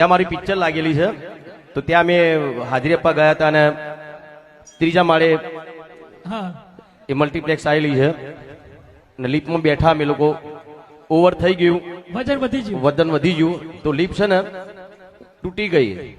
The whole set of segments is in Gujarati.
ત્યાં મારી પિક્ચર લાગેલી છે. તો ત્યાં મેં હાજરી આપવા ગયા હતા અને ત્રીજા માળે હા. એ મલ્ટીપ્લેક્સ આવેલી છે. અને લિફ્ટમાં બેઠા અમે લોકો. ઓવર થઈ ગયું. વજન વધી ગયું. વજન વધી ગયું. તો લિફ્ટ છે ને તૂટી ગઈ.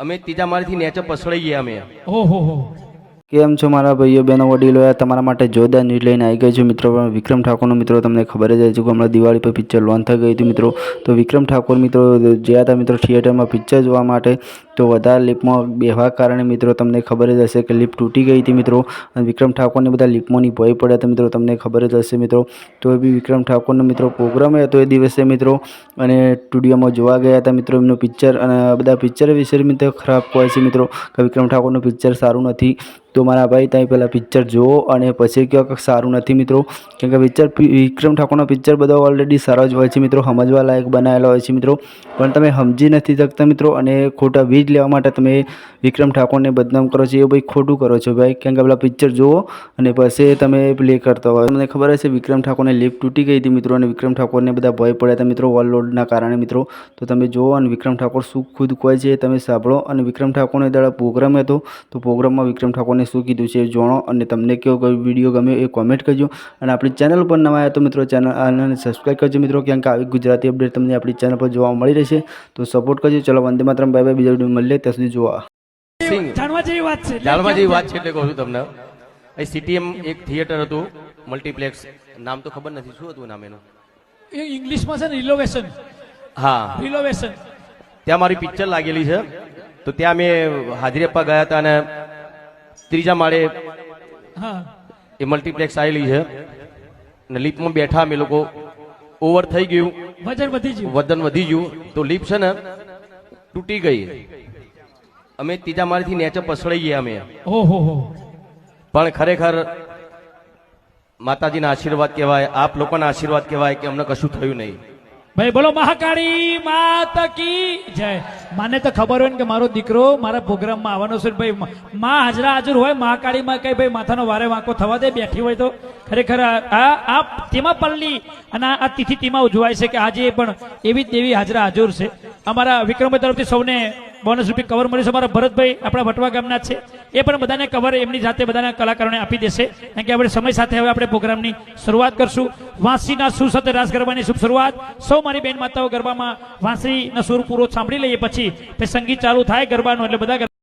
અમે ત્રીજા માળેથી નેચે પસડાઈ ગયા અમે. ઓહો હો. કેમ છો મારા ભાઈઓ, બહેનો, વડીલો? તમારા માટે જોરદાર ન્યૂઝ લઈને આવી ગઈ છું. મિત્રો વિક્રમ ઠાકોરનો મિત્રો તમને ખબર જ છે કે હમણાં દિવાળી પર પિક્ચર લોન્ચ થઈ ગઈ હતી મિત્રો. તો વિક્રમ ઠાકોર મિત્રો ગયા હતા મિત્રો થિયેટરમાં પિક્ચર જોવા માટે તો વધારે લિફ્ટમાં બેહવા કારણે મિત્રો તમને ખબર જ હશે કે લિફ્ટ તૂટી ગઈ હતી મિત્રો. અને વિક્રમ ઠાકોરને બધા લિફ્ટમાંની ભય પડ્યા હતા મિત્રો, તમને ખબર જ હશે મિત્રો. તો એ બી વિક્રમ ઠાકોરનો મિત્રો પ્રોગ્રામ હતો એ દિવસે મિત્રો. અને સ્ટુડિયોમાં જોવા ગયા હતા મિત્રો એમનું પિક્ચર. અને બધા પિક્ચર વિશે મિત્રો ખરાબ કહે છે મિત્રો કે વિક્રમ ઠાકોરનું પિક્ચર સારું નથી. તો મારા ભાઈ ત્યાં પહેલાં પિક્ચર જુઓ અને પછી કહો કે સારું નથી મિત્રો. કેમ કે પિક્ચર વિક્રમ ઠાકોરનો પિક્ચર બધા ઓલરેડી સારા જ હોય છે મિત્રો. સમજવા લાયક બનાવેલા હોય છે મિત્રો. પણ તમે સમજી નથી શકતા મિત્રો અને ખોટા વીજ લેવા માટે તમે વિક્રમ ઠાકોરને બદનામ કરો છો, એ ભાઈ ખોટું કરો છો ભાઈ. કેમ કે પેલા પિક્ચર જુઓ અને પછી તમે પ્લે કરતા હોય. તમને ખબર હશે વિક્રમ ઠાકોરને લિફ્ટ તૂટી ગઈ હતી મિત્રો અને વિક્રમ ઠાકોરને બધા ભય પડ્યા હતા મિત્રો ઓવરલોડના કારણે મિત્રો. તો તમે જુઓ અને વિક્રમ ઠાકોર શું ખુદ કહે છે તમે સાંભળો. અને વિક્રમ ઠાકોરનો દાડા પ્રોગ્રામ હતો, તો પ્રોગ્રામમાં વિક્રમ ઠાકોરને શું કીધું છે જાણો અને તમને કોઈ વીડિયો ગમ્યો એ કોમેન્ટ કરજો. અને આપણી ચેનલ પર નવા આવ્યા તો મિત્રો ચેનલ આને સબસ્ક્રાઈબ કરજો મિત્રો, કેમ કે આવી ગુજરાતી અપડેટ તમને આપણી ચેનલ પર જોવા મળી રહેશે. તો સપોર્ટ કરજો. ચલો વંદે માત્ર બાય બાય બીજા મળીએ ત્યાં સુધી જોવા. જાણવા જેવી વાત છે. એટલે જાણવા જેવી વાત છે એટલે કહું છું તમને. એ સીટીએમ એક થિયેટર હતું મલ્ટીપ્લેક્સ. નામ તો ખબર નથી. શું હતું નામ એનું? એ ઇંગ્લિશમાં છે ને રિલોવેશન. હા. રિલોવેશન. ત્યાં મારી પિક્ચર લાગેલી છે. તો ત્યાં મેં હાજરી આપવા ગયા હતા અને ત્રીજા માળે હા. એ મલ્ટીપ્લેક્સ આવેલી છે. અને લિફ્ટમાં બેઠા અમે લોકો. ઓવર થઈ ગયું. વજન વધી ગયું. વજન વધી ગયું. તો લિફ્ટ છે ને તૂટી ગઈ. અમે ત્રીજા માળેથી નેચે પસડાઈ ગયા અમે. ઓહો હો. પણ ખરેખર માતાજીના આશીર્વાદ કહેવાય આપ લોકોના આશીર્વાદ કહેવાય કે અમને કશું થયું નહીં. ભાઈ બોલો મહાકાળી માત કી જય. મને તો ખબર હોય ને કે મારો દીકરો મારા પ્રોગ્રામમાં આવવાનો છે ભાઈ, માં હાજરા હાજર હોય મહાકાળીમાં કઈ ભાઈ, માથાનો વારે વાંકો થવા દે, બેઠી હોય તો. ખરેખર આ આ- તેમાં પલ્લી અને આ તિથિ તેમાં ઉજવાય છે કે આજે પણ એવી દેવી હાજરા હાજર છે. અમારા વિક્રમભાઈ તરફથી સૌને બોનસ રૂપી કવર મળ્યું છે. અમારા ભરતભાઈ આપણા વટવા ગામના છે. એ પણ બધાને કવર એમની જાતે બધાના કલાકારોને આપી દેશે. કારણ કે આપણે સમય સાથે હવે આપણે પ્રોગ્રામની શરૂઆત કરશું. વાંસીના સુર સાથે રાસ ગરબાની શુભ શરૂઆત. સૌ મારી બેન માતાઓ ગરબામાં વાંસીના સુર પૂરો સાંભળી લઈએ પછી સંગીત ચાલુ થાય ગરબાનું એટલે બધા